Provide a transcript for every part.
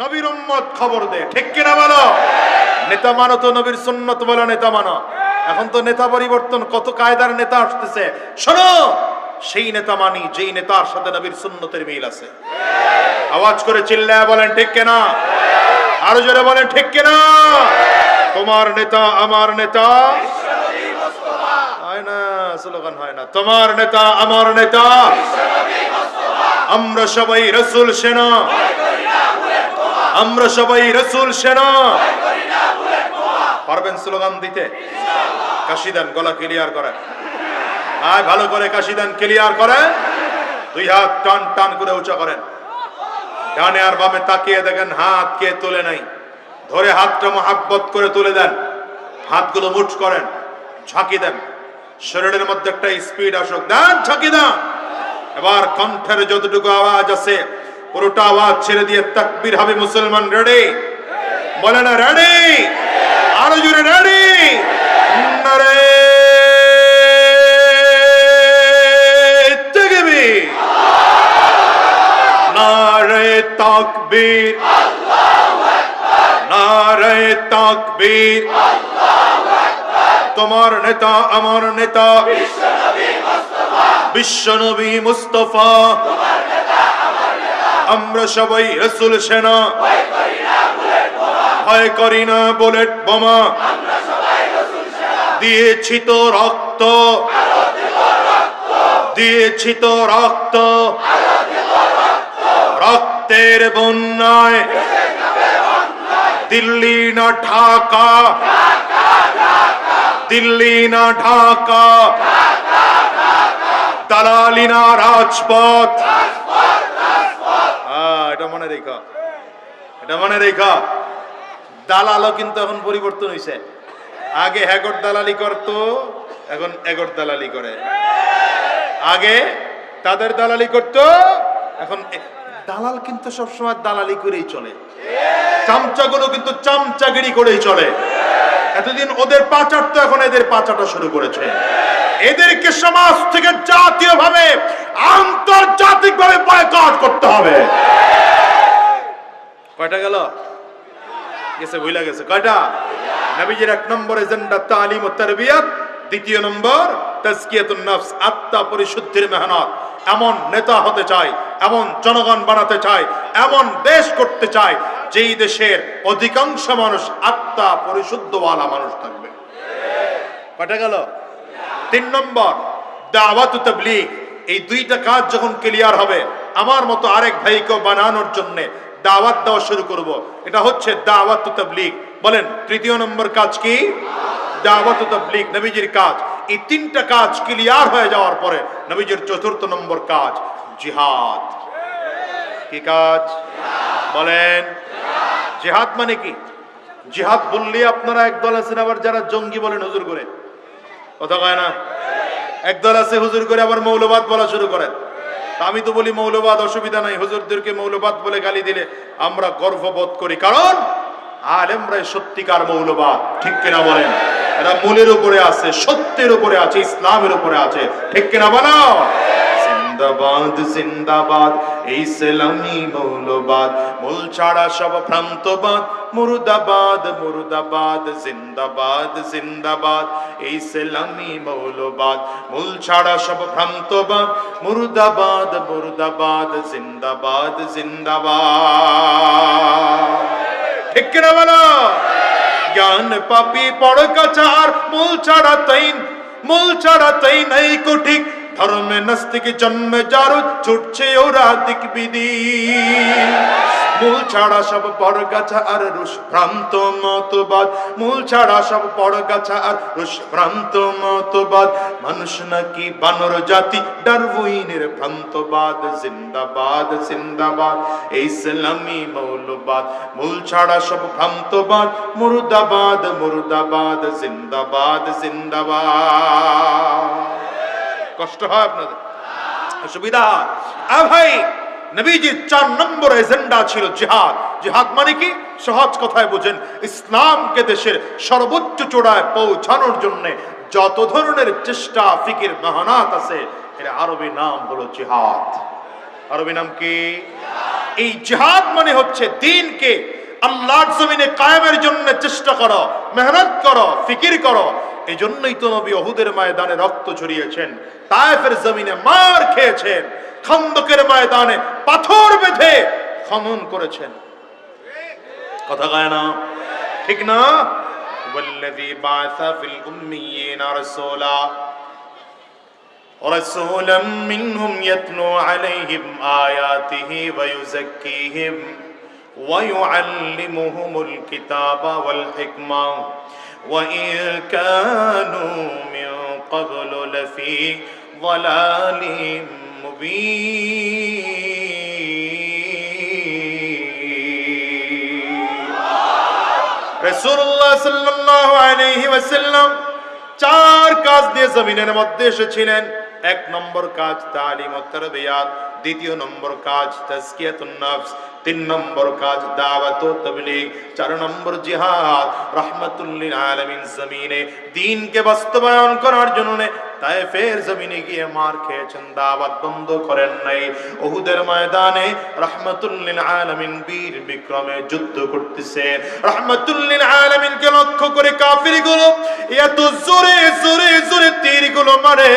নবীর উম্মত খবর দে। ঠিক কিনা বলো? নেতা মানো তো নবীর সুন্নত বলো, নেতা মানো। এখন তো নেতা পরিবর্তন, কত কায়দার নেতা আসতেছে। শোনো, সেই নেতা মানি, যেই নেতার সাথে নবীর সুন্নতের মিল আছে। আওয়াজ করে চিল্লায় বলেন, ঠিক কিনা? আরও জোরে বলেন, ঠিক কিনা? তোমার নেতা আমার নেতা। হয় না, স্লোগান হয় না। তোমার নেতা আমার নেতা। আমরা সবাই রসুল সেনা। আমরা সবাই রসুল সেনা। পারবেন স্লোগান দিতে? কাশি দেন, গলা ক্লিয়ার করেন। আয়, ভালো করে কাশি দেন ক্লিয়ার করে দুই হাত টান টান করে উঁচা করেন। ডানে আর বামে তাকিয়ে দেখেন, হাত কে তুলে নাই। ধরে হাতটা মহাব্বত করে তুলে দেন। হাতগুলো মুঠ করেন। ঝাঁকি দেন। শরীরের মধ্যে একটা স্পিড আসুক। দেন, ঝাঁকি দেন। এবার কণ্ঠের যতটুকু আওয়াজ আছে পুরোটা আওয়াজ ছেড়ে দিয়ে তাকবীর হবে মুসলমান রেডি বলে না রেডি আরও জোরে রেডি নারে! তাকবীর! নারে তাকবীর! তোমার নেতা, আমার নেতা! বিশ্বনবী মুস্তফা! আমরা সবাই রসুল সেনা। ভয় করি না বুলেট বোমা। দিয়েছি তো রক্ত। দিয়েছি তো রক্ত। রক্তের বন্যায়। দিল্লি না ঢাকা। দিল্লি না ঢাকা। দালালি না রাজপথ। মনে এটা মনে দালালও কিন্তু এখন পরিবর্তন হয়েছে আগে হ্যাগর দালালি করতো, এখন এগর দালালি করে। আগে তাদের দালালি করতো, এখন দালাল কিন্তু সবসময় দালালি করেই চলে। চামচাগুলো কিন্তু চামচাগিরি করেই চলে। এতদিন ওদের পাচার তো এখন এদের পাচারটা শুরু করেছে। এদেরকে সমাজ থেকে জাতীয় ভাবে আন্তর্জাতিক ভাবে বয়কট করতে হবে। কয়টা গেল? গেছে ভুলা গেছে। কয়টা? নবীজির এক নম্বর এজেন্ডা, তালিম ও তারবিয়াত। দ্বিতীয় নম্বর, তাজকিয়াতুন নফস, আত্মা পরিশুদ্ধির মেহনত। এমন নেতা হতে চাই এমন জনগণ বানাতে চাই এমন দেশ করতে চাই যেই দেশের অধিকাংশ মানুষ আত্মা পরিশুদ্ধওয়ালা মানুষ থাকবে। কয়টা গেল? তিন নম্বর, দাওয়াত এই দুইটা কাজ যখন ক্লিয়ার হবে, আমার মতো আরেক ভাইকে বানানোর জন্য দাওয়াত দেওয়া শুরু করব। এটা হচ্ছে দাওয়াত তাবলীগ। বলেন, তৃতীয় নম্বর কাজ কি? দাওয়াত তাবলীগ, নবীজির কাজ। এই তিনটা কাজ ক্লিয়ার হয়ে যাওয়ার পরে নবীজির চতুর্থ নম্বর কাজ, জিহাদ। কি কাজ? বলেন, জিহাদ মানে কি? জিহাদ বললে আপনারা একদল আছেন, আবার যারা জঙ্গি বলেন, হুজুর করে। কথা কয় না? একদল আছে, হুজুর করে, আবার মৌলবাদ বলা শুরু করেন। আমি তো বলি মৌলবাদ অসুবিধা নাই, হুজুরদেরকে মৌলবাদ বলে গালি দিলে আমরা গর্ববোধ করি। কারণ আলেমরাই সত্যিকার মৌলবাদ, ঠিক কিনা বলেন? এরা মূলের উপরে আছে, সত্যের উপরে আছে, ইসলামের উপরে আছে, ঠিক কিনা বলো? জিন্দাবাদ জিন্দাবাদ, এই সেলামি মৌলবাদ। মূল ছাড়া সব ভ্রান্তবাদ। মুর্দাবাদ মুর্দাবাদ, জিন্দাবাদ জিন্দাবাদ, এই সেলামি মৌলবাদ। মূল ছাড়া সব ভ্রান্তবাদ। মুর্দাবাদ মুর্দাবাদ, জিন্দাবাদ জিন্দাবাদ। ঠিক কিনা বলো? জ্ঞান পাপি পড় কাচার মূল ছাড়া তৈন মূল ছাড়া তৈ নাই কুঠিক। ধর্মে নাস্তিক জন্মে জারুদ ছুটছে ওরা দিক বিধি মূল ছাড়া সব বড় গাছা আর রুশ ভ্রান্ত মতবাদ। মূল ছাড়া সব আর মতবাদ। মানুষ নাকি বানর জাতি ভ্রান্তবাদ। জিন্দাবাদ জিন্দাবাদ, ইসলামী মৌলবাদ। মূল ছাড়া সব ভ্রান্তবাদ, মুর্দাবাদ মুর্দাবাদ, জিন্দাবাদ জিন্দাবাদ। কষ্ট হয় আপনাদের। অসুবিধা হয়। আ ভাই, নবীজির চার নম্বর এজেন্ডা ছিল জিহাদ। জিহাদ মানে কি? সহজ কথায় বুঝেন, ইসলামকে দেশের সর্বোচ্চ চূড়ায় পৌঁছানোর জন্য যত ধরনের চেষ্টা, ফিকির, মেহনাত আছে, এর আরবি নাম হলো জিহাদ। আরবি নাম কি? এই জিহাদ মানে হচ্ছে দিনকে আল্লাহর জমিনে কায়েমের জন্য চেষ্টা করো, মেহনত করো, ফিকির করো এই জন্যই তো নবী অহুদের ময়দানে রক্ত ঝরিয়েছেন তায়েফের জমিনে মার খেয়েছেন খন্দকের ময়দানে পাথর বেঁধে খনন করেছেন কথা গায় না ঠিক না والذي بعث في الأميين رسولا رسولا منهم يتلو عليهم آياته ويزكيهم ويعلمهم الكتاب والحكمة وإن كانوا من قبل لفي ضلال مبين রসুল্লাহ সাল্লাল্লাহু আলাইহি ওয়াসাল্লাম চার কাজ দিয়ে জমিনের মধ্যে এসেছিলেন এক নম্বর কাজ তালিম ও তারবিয়াত দ্বিতীয় নম্বর কাজ তাজকিয়াতুন নফস তিন নম্বর কাজ দাওয়াত ও তাবলীগ, চার নম্বর জিহাদ, রাহমাতুল লিল আলামিন জমিনে দ্বীনকে বাস্তবায়ন করার জন্য তায়েফের জমিনে গিয়ে মার খেয়েছেন, দাওয়াত বন্ধ করেন নাই। ওহুদের ময়দানে রাহমাতুল্লিল আলামিন বীর বিক্রমে যুদ্ধ করতেছে। রাহমাতুল্লিল আলামিনকে লক্ষ্য করে কাফিরগুলো এত জোরে জোরে জোরে তীরগুলো মারে।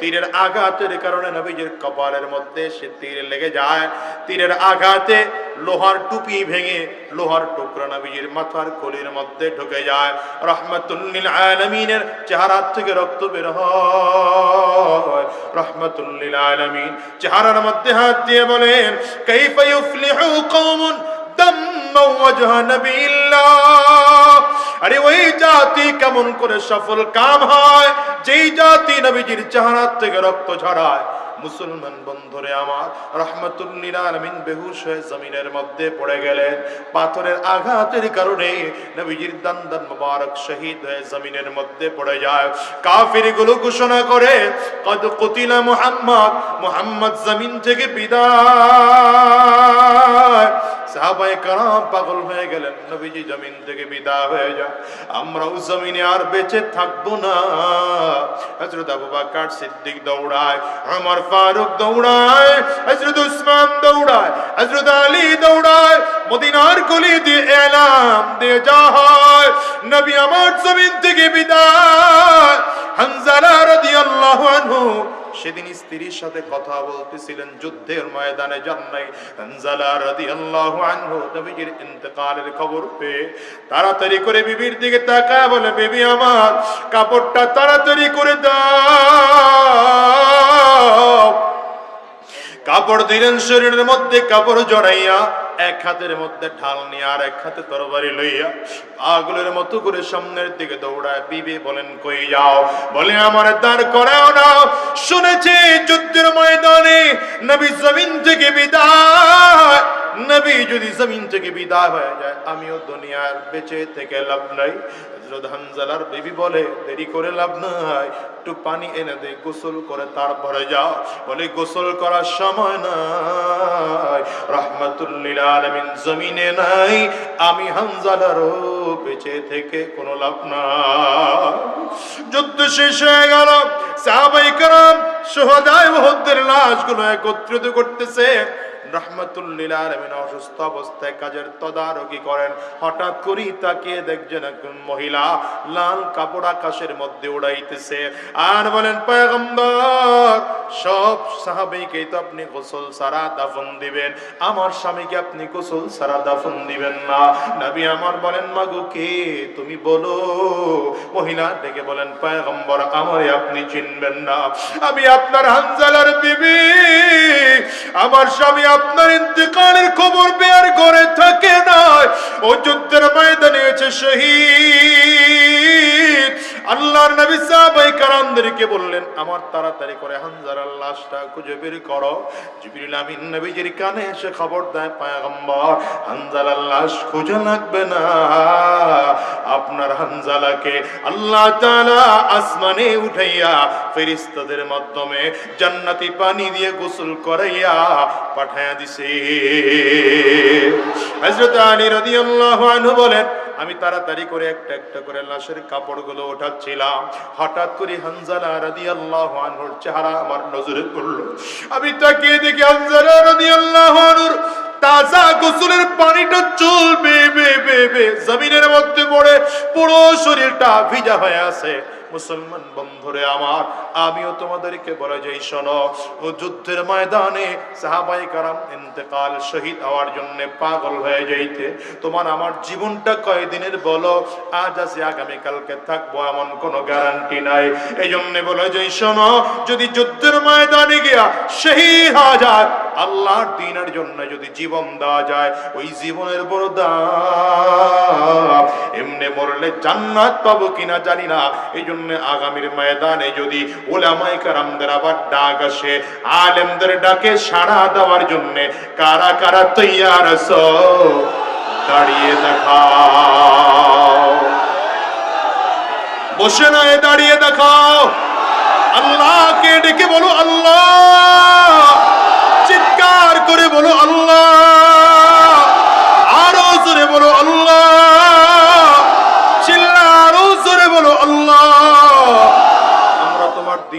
তীরের আঘাতের কারণে নবীজির কপালের মধ্যে সে তীর লেগে যায়। তীরের আঘাতে লোহার টুপি ভেঙে লোহার টুকরা নবীজির মাথার কলির মধ্যে ঢুকে যায়। রহমাতুল্লিল আলামিনের চেহারা থেকে রক্ত বের হয়। রহমাতুল্লিল আলামিন চেহারার মধ্যে হাত দিয়ে বলেন, কাইফা ইউফলিহু কওমুন দাম্মা ওয়াজহা নবিল্লাহ আরে ওই জাতি কেমন করে সফল কাম হয়? যেই জাতি নবীজির চেহারার থেকে রক্ত ঝরায়। মুসলমান বন্ধুরে আমার, রহমতুল্লিল আলমিন বেহুশ হয়ে জমিনের মধ্যে পড়ে গেলেন। পাথরের আঘাতের কারণে নবীজির দান্দান মুবারক শহীদ হয়ে জমিনের মধ্যে পড়ে যায়। কাফিরগুলো ঘোষণা করে, কদ কতিলা মুহাম্মদ মুহাম্মদ জমিন থেকে বিদায়। সাহাবায়ে কারাম পাগল হয়ে গেলেন, নবীজি জমিন থেকে বিদায় হয়ে যায় আমরাও জমিনে আর বেঁচে থাকব না। হযরত আবু বকর সিদ্দিক দৌড়ায় ওমর ফারুক দৌড়ায়, হযরত উসমান দৌড়ায়, হযরত আলী দৌড়ায়, মদিনার গলি দিয়ে এলাম দিয়ে যা হয় নবী আমার জমিন থেকে বিদায়। হানজালা রাদিয়াল্লাহু আনহু সেদিন স্ত্রীর সাথে কথা বলতেছিলেন যুদ্ধের ময়দানে যান হানজালা রাদিয়াল্লাহু আনহু, নবীজির ইন্তেকালের খবর পেয়ে তাড়াতাড়ি করে বিবির দিকে তাকায়, বলে, বিবি আমার, কাপড়টা তাড়াতাড়ি করে দাও। কাপড় দিলেন শরীরের মধ্যে কাপড় জড়াইয়া এক হাতের মধ্যে ঢাল নিয়ে আর এক হাতে তরবারি লইয়া পাগলের মতো করে সামনের দিকে দৌড়ায়। বিবে বলেন, কই যাও? বলে, আমার দাঁড় করাও না। শুনেছি যুদ্ধের ময়দানে নবী জমিন থেকে বিদায়। নবী যদি জমিন থেকে বিদায় হয়ে যায়, আমিও দুনিয়ার বেঁচে থেকে লাভ নাই। হানজালার বিবি বলে, দেরি করে লাভ নাই। একটু পানি এনে দে, গোসল করে তারপরে যাও। বলে, গোসল করার সময় নাই। রহমাতুল্লিল আলামিন জমিনে নাই। আমি হানজালারও বেঁচে থেকে কোনো লাভ নাই। যুদ্ধ শেষ হয়ে গেল। সাহাবাই কারাম সোহদায় মুহূর্তের লাশগুলো একত্রিত করতেছে। রহমতুল্লিল আলমিন অসুস্থ অবস্থায় কাজের তদারকি করেন। হঠাৎ করেই তাকিয়ে দেখছেন একজন মহিলা লাল কাপড় আকাশের মধ্যে উড়াইতেছে। আর বলেন, পয়গম্বর সব সাহাবিকে তো আপনি গোসল সারা দাফন দিবেন। আমার স্বামীকে আপনি গোসল সারা দাফন দিবেন না। নবী আমার বলেন, মাগো কে? তুমি বলো। মহিলা ডেকে বলেন, পয়গম্বর, আমারে আপনি চিনবেন না। আমি আপনার হানজালার বিবি। আমার স্বামী আপনার ইন্তেকালের খবর বের করে থাকে না। ও যুদ্ধের ময়দানে এসে শহীদ। আল্লাহর নবী সাহাবাই কারামদেরকে বললেন, আমার তাড়াতাড়ি করে হানজালার লাশটা খুঁজে বের করো। জিবরিল আমিন নবীজির কানে এসে খবর দেয়, পয়গম্বর হানজালার লাশ খুঁজে লাগবে না। আপনার হানজালাকে আল্লাহ তাআলা আসমানে উঠাইয়া ফেরেশতাদের মাধ্যমে জান্নাতি পানি দিয়ে গোসল করাইয়া পাঠায়া দিছে। হযরত আলী রাদিয়াল্লাহু আনহু বলেন আমি তাড়াতাড়ি করে একটা একটা করে লাশের কাপড়গুলো ওঠাচ্ছিলাম। হঠাৎ করে হানজালা রাদিয়াল্লাহু আনহুর চেহারা আমার নজরে পড়ল। আমি তাকে দেখি হানজালা রাদিয়াল্লাহু আনহুর তার পানিটা চলবে বে বে বে জমিনের মধ্যে পড়ে, পুরো শরীরটা ভিজা হয়ে আছে। মুসলমান বন্ধুরে আমার, আমিও তোমাদেরকে বলে যাই, শোনো। ও যুদ্ধের ময়দানে সাহাবাই কারাম ইন্তেকাল শহীদ হওয়ার জন্য পাগল হয়ে যাইতে। তোমার আমার জীবনটা কয়দিনের বলো? আজ আছে, আগামীকালকে থাকব এমন কোনো গ্যারান্টি নাই। এই জন্য বলে যাই, শোনো, যদি যুদ্ধের ময়দানে গিয়া শহীদ হওয়া যায়, আল্লাহর দিনের জন্য যদি জীবন দেওয়া যায়, ওই জীবনের বড় দাম এমনি মরলে জান্নাত পাবো কিনা জানি না। এই জন্য আগামীর ময়দানে যদি ওলামাই কারামদের আবার ডাক আসে, আলেমদের ডাকে সাড়া দেওয়ার জন্য কারা কারা তৈয়ার আছো? দাঁড়িয়ে দেখাও। বসে নয় দাঁড়িয়ে দেখাও। আল্লাহকে ডেকে বলো, আল্লাহ। চিৎকার করে বলো, আল্লাহ। আরও জোরে বলো, আল্লাহ।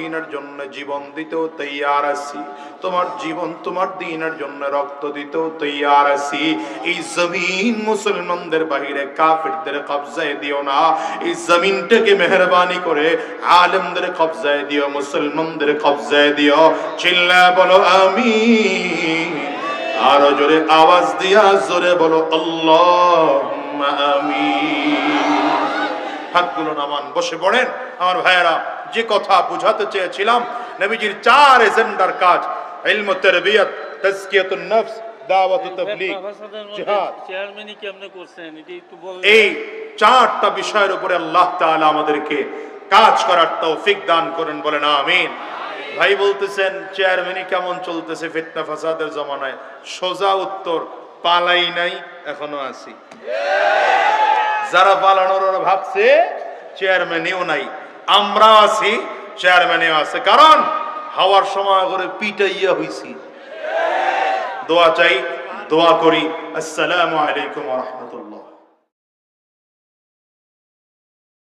দিনের জন্য জীবন দিতেও তৈয়ার আছি। তোমার জীবন তোমার দিনের জন্য রক্ত দিতেও তৈয়ার আছি। এই জমিন মুসলমানদের বাহিরে কাফিরদের কবজায় দিও না। এই জমিনটাকে মেহরবানি করে আলেমদের কবজায় দিও, মুসলমানদের কবজায় দিও। চিল্লা বলো আমি আরও জোরে আওয়াজ দিয়া জোরে বলো আল্লাহ আমি হাতগুলো নামান বসে পড়েন। আমার ভাইয়েরা যে কথা বুঝাতে চেয়েছিলাম নবীজির চার এজেন্ডার কাজ ইলম তারবিয়ত তাজকিয়াতুন নফস দাওয়াত তাবলীগ জিহাদ। চেয়ারম্যানই কেমনে করছেন? এটি একটু বলবেন। এই চারটা বিষয়ের উপরে আল্লাহ তাআলা আমাদেরকে কাজ করার তৌফিক দান করেন বলেন আমিন। ভাই বলতেছেন চেয়ারম্যানই কেমন চলতেছে ফিতনা ফাসাদের জমানায়? সোজা উত্তর পালাই নাই এখনও আছি। যারা পালানোর ভাবছে চেয়ারম্যানেও নাই। আমরা আছি চেয়ারম্যানেও আছে। কারণ, হাওয়ার সময় করে পিটাইয়া হইছি। দোয়া চাই, দোয়া করি। আসসালামু আলাইকুম রহমতুল্লাহ।